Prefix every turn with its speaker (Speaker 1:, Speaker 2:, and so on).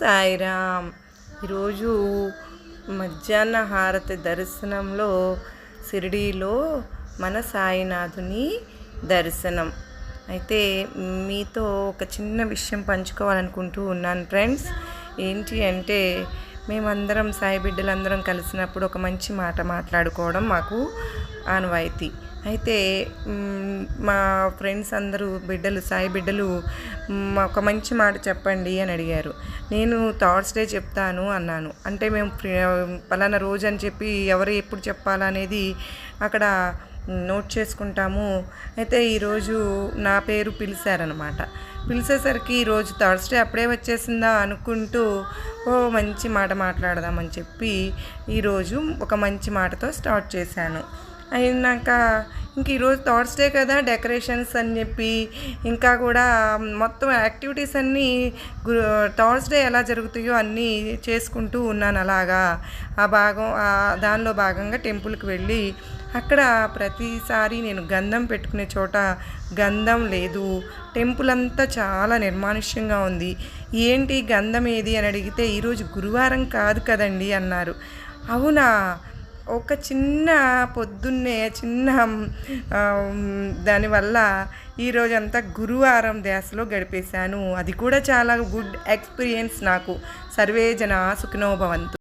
Speaker 1: సాయిరామ్. ఈరోజు మధ్యాహ్న హారతి దర్శనంలో షిరిడీలో మన సాయినాథుని దర్శనం. అయితే మీతో ఒక చిన్న విషయం పంచుకోవాలనుకుంటూ ఉన్నాను ఫ్రెండ్స్. ఏంటి అంటే మేమందరం సాయి బిడ్డలందరం కలిసినప్పుడు ఒక మంచి మాట మాట్లాడుకోవడం మాకు ఆనవాయితీ. అయితే మా ఫ్రెండ్స్ అందరూ బిడ్డలు సాయి బిడ్డలు ఒక మంచి మాట చెప్పండి అని అడిగారు. నేను థర్డ్స్ డే చెప్తాను అన్నాను. అంటే మేము ఫలానా రోజు అని చెప్పి ఎవరు ఎప్పుడు చెప్పాలనేది అక్కడ నోట్ చేసుకుంటాము. అయితే ఈరోజు నా పేరు పిలిచారనమాట పిలిచేసరికి ఈరోజు థర్స్డే అప్పుడే వచ్చేసిందా అనుకుంటూ ఓ మంచి మాట మాట్లాడదామని చెప్పి ఈరోజు ఒక మంచి మాటతో స్టార్ట్ చేశాను. అయినాక ఇంక ఈరోజు థర్స్డే కదా డెకరేషన్స్ అని చెప్పి ఇంకా కూడా మొత్తం యాక్టివిటీస్ అన్నీ గు థర్స్డే ఎలా జరుగుతాయో అన్నీ చేసుకుంటూ ఉన్నాను అలాగా. ఆ భాగం దానిలో భాగంగా టెంపుల్కి వెళ్ళి అక్కడ ప్రతిసారి నేను గంధం పెట్టుకునే చోట గంధం లేదు. టెంపుల్ అంతా చాలా నిర్మానుష్యంగా ఉంది. ఏంటి గంధం ఏది అని అడిగితే ఈరోజు గురువారం కాదు కదండి అన్నారు. అవునా? ఒక చిన్న పొద్దున్నే చిన్న దానివల్ల ఈరోజంతా గురువారం ధ్యాసలో గడిపేశాను. అది కూడా చాలా గుడ్ ఎక్స్పీరియన్స్ నాకు. సర్వే జన సుఖినోభవంతు